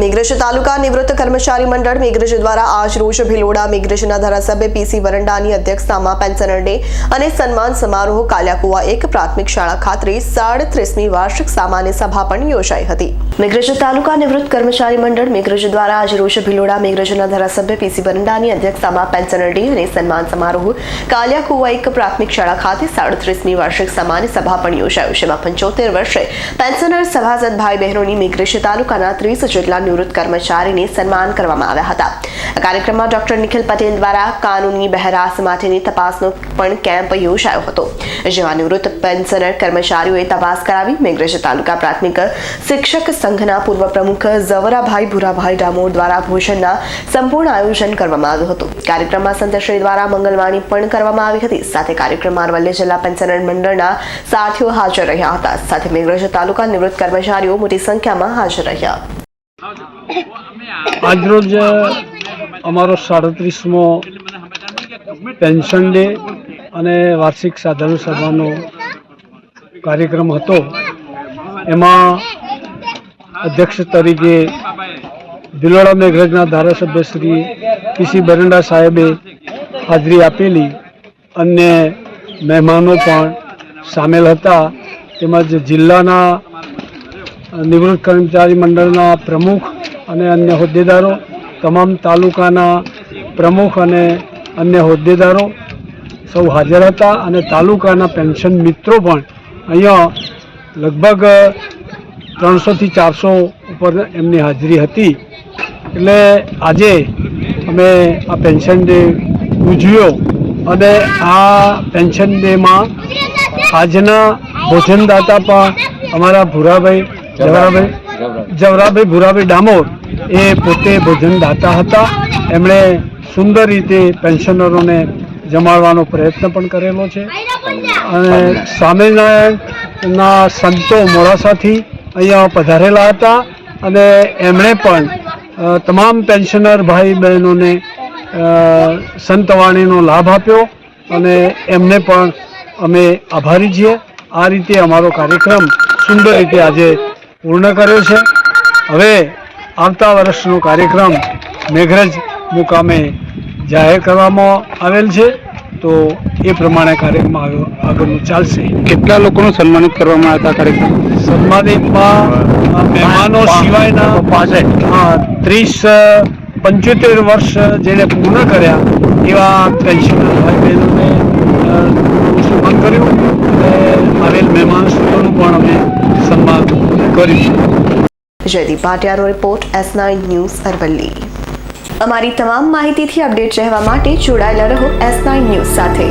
મેઘરજ તાલુકા નિવૃત્ત કર્મચારી મંડળ મેઘરજ દ્વારા આજ રોજ ભિલોડા મેઘરજના ધારાસભ્ય પીસી વરંડાની અધ્યક્ષતામાં પેન્શનર ડે અને સન્માન સમારોહ કાલિયાકુવા એક પ્રાથમિક શાળા ખાતે સાડત્રીસમી વાર્ષિક સામાન્ય સભા પણ યોજાઈ હતી. મેઘરજ તાલુકા નિવૃત્ત કર્મચારી મંડળ મેઘરજ દ્વારા આજ રોજ ભિલોડા મેઘરજના ધારાસભ્ય પીસી વરંડાની અધ્યક્ષતામાં પેન્શનર ડે અને સન્માન સમારોહ કાલિયાકુવા એક પ્રાથમિક શાળા ખાતે સાડત્રીસમી વાર્ષિક સામાન્ય સભા પણ યોજાયો જેમાં પંચોતેર વર્ષે પેન્શનર સભાસદ ભાઈ બહેનોની મેઘરજ તાલુકાના ત્રીસ જેટલા નિવૃત્ત કર્મચારીને સન્માન કરવામાં આવ્યા હતા. આ કાર્યક્રમમાં ડોક્ટર નિખિલ પટેલ દ્વારા કાનૂની બહેરાસ માટેની તપાસનો પણ કેમ્પ યોજાયો હતો. જેમાં નિવૃત્ત પેન્શનર કર્મચારીઓએ તપાસ કરાવી મેઘરજ તાલુકા પ્રાથમિક શિક્ષક સંઘના પૂર્વ પ્રમુખ ઝવરાભાઈ ભૂરાભાઈ ડામોર દ્વારા ભોજનના સંપૂર્ણ આયોજન કરવામાં આવ્યું હતું. કાર્યક્રમમાં સંતશ્રી દ્વારા મંગલવાણી પણ કરવામાં આવી હતી. સાથે કાર્યક્રમમાં અરવલ્લી જિલ્લા પેન્શનર મંડળના સાથીઓ હાજર રહ્યા હતા. સાથે મેઘરજ તાલુકા નિવૃત્ત કર્મચારીઓ મોટી સંખ્યામાં હાજર રહ્યા. આજરોજ અમારો સાડત્રીસમો પેન્શન ડે અને વાર્ષિક સાધારણ સભાનો કાર્યક્રમ હતો. એમાં અધ્યક્ષ તરીકે ભિલોડા મેઘરજના ધારાસભ્ય શ્રી પીસી બરંડા સાહેબે હાજરી આપેલી અન્ય મહેમાનો પણ સામેલ હતા. તેમજ જિલ્લાના નિવૃત્ત કર્મચારી મંડળના પ્રમુખ અને અન્ય હોદ્દેદારો, તમામ તાલુકાના પ્રમુખ અને અન્ય હોદ્દેદારો સૌ હાજર હતા અને તાલુકાના પેન્શન મિત્રો પણ અહીંયા લગભગ ત્રણસોથી ચારસો ઉપર એમની હાજરી હતી. એટલે આજે અમે આ પેન્શન ડે ઉજવ્યો અને આ પેન્શન ડેમાં આજના ભોજનદાતા પણ અમારા ભૂરાભાઈ જવરાભાઈ જવરાભાઈ. ભૂરાભાઈ ડામોર એ પોતે ભોજનદાતા હતા. એમણે સુંદર રીતે પેન્શનરોને જમાડવાનો પ્રયત્ન પણ કરેલો છે. અને સ્વામિનારાયણના સંતો મોડાસાથી અહીંયા પધારેલા હતા અને એમણે પણ તમામ પેન્શનર ભાઈ બહેનોને સંતવાણીનો લાભ આપ્યો અને એમને પણ અમે આભારી છીએ. આ રીતે અમારો કાર્યક્રમ સુંદર રીતે આજે પૂર્ણ કર્યો છે. હવે આવતા વર્ષનો કાર્યક્રમ મેઘરજ મુકામે જાહેર કરવામાં આવેલ છે. તો એ પ્રમાણે કાર્યક્રમ આગળ આગળનું ચાલશે. કેટલા લોકોનું સન્માનિત કરવામાં આવ્યા હતા કાર્યક્રમ? સન્માનિતમાં મહેમાનો સિવાયના હા ત્રીસ પંચોતેર વર્ષ જેને પૂર્ણ કર્યા એવા પેન્શનર ભાઈ બહેનોને અ, સન્માન કર્યું અને આવેલ મહેમાન શ્રીઓનું પણ અમે સન્માન કર્યું Jaydeep ભાટિયારો report S nine news Aravalli. અમારી તમામ માહિતીથી અપડેટ રહેવા માટે જોડાયેલા રહો એસ નાઇન ન્યૂઝ સાથે.